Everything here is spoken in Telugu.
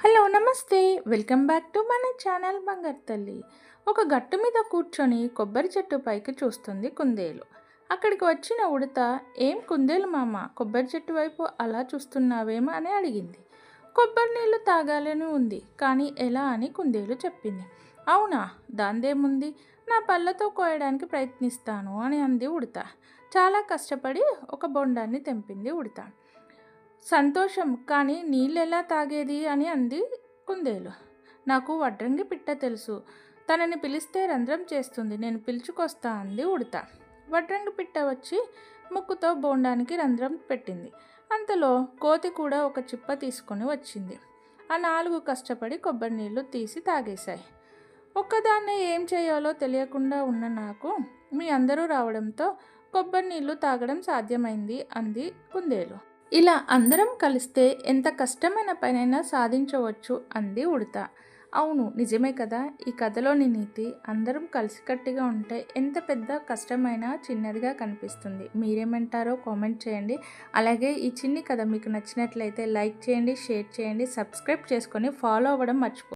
Hello namaste. Welcome back to మన ఛానల్ బంగారు తల్లి. ఒక గట్టు మీద కూర్చొని కొబ్బరి చెట్టు పైకి చూస్తుంది కుందేలు. అక్కడికి వచ్చిన ఉడత ఏం కుందేలు మామ కొబ్బరి చెట్టు వైపు అలా చూస్తున్నావేమో? అని అడిగింది. కొబ్బరి నీళ్ళు తాగాలని ఉంది కానీ ఎలా? అని కుందేలు చెప్పింది. అవునా దాందేముంది? నా పళ్ళతో కోయడానికి ప్రయత్నిస్తాను అని అంది ఉడత. చాలా కష్టపడి ఒక బొండాన్ని తెంపింది ఉడత. సంతోషం కానీ నీళ్ళు ఎలా తాగేది అని అంది కుందేలు. నాకు వడ్రంగి పిట్ట తెలుసు. తనని పిలిస్తే రంధ్రం చేస్తుంది. నేను పిలుచుకొస్తా అంది ఉడత. వడ్రంగి పిట్ట వచ్చి ముక్కుతో బోండానికి రంధ్రం పెట్టింది. అంతలో కోతి కూడా ఒక చిప్ప తీసుకొని వచ్చింది. ఆ నాలుగు కష్టపడి కొబ్బరి నీళ్ళు తీసి తాగేశాయి. ఒక్కదాన్నే ఏం చేయాలో తెలియకుండా ఉన్న నాకు మీ అందరూ రావడంతో కొబ్బరి నీళ్ళు తాగడం సాధ్యమైంది అంది కుందేలు. ఇలా అందరం కలిస్తే ఎంత కష్టమైన పనైనా సాధించవచ్చు అంది ఉడత. అవును నిజమే కదా. ఈ కథలోని నీతి అందరం కలిసికట్టుగా ఉంటే ఎంత పెద్ద కష్టమైనా చిన్నదిగా కనిపిస్తుంది. మీరేమంటారో కామెంట్ చేయండి. అలాగే ఈ చిన్ని కథ మీకు నచ్చినట్లయితే లైక్ చేయండి షేర్ చేయండి సబ్స్క్రైబ్ చేసుకొని ఫాలో అవ్వడం మర్చిపో